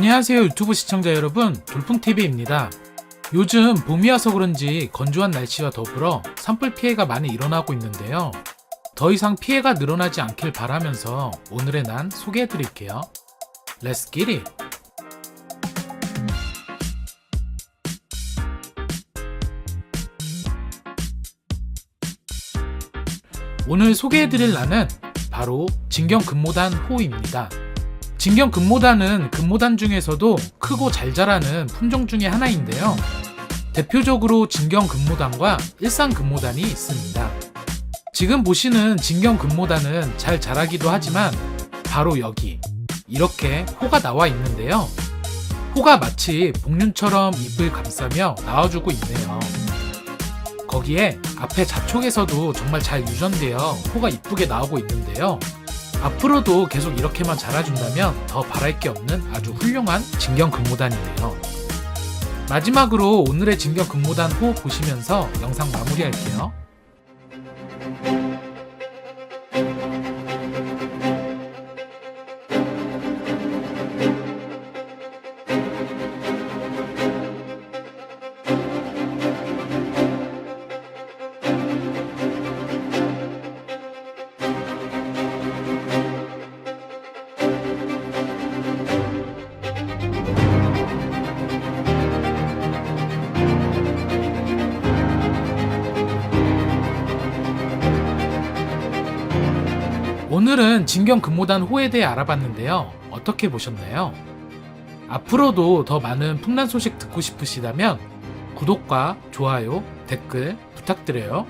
안녕하세요 유튜브 시청자 여러분 돌풍TV입니다. 요즘 봄이 와서 그런지 건조한 날씨와 더불어 산불 피해가 많이 일어나고 있는데요. 더 이상 피해가 늘어나지 않길 바라면서 오늘의 난 소개해 드릴게요. Let's get it! 오늘 소개해 드릴 난은 바로 진경 근모단 호입니다. 진경 근모단은 근모단 중에서도 크고 잘 자라는 품종 중에 하나인데요. 대표적으로 진경 근모단과 일산 근모단이 있습니다. 지금 보시는 진경 근모단은 잘 자라기도 하지만 바로 여기 이렇게 호가 나와 있는데요. 호가 마치 복륜처럼 잎을 감싸며 나와주고 있네요. 거기에 앞에 자촉에서도 정말 잘 유전되어 호가 이쁘게 나오고 있는데요. 앞으로도 계속 이렇게만 자라준다면 더 바랄 게 없는 아주 훌륭한 진경 근무단이네요. 마지막으로 오늘의 진경 근무단 호 보시면서 영상 마무리할게요. 오늘은 진경 근모단 호에 대해 알아봤는데요. 어떻게 보셨나요? 앞으로도 더 많은 풍란 소식 듣고 싶으시다면 구독과 좋아요, 댓글 부탁드려요.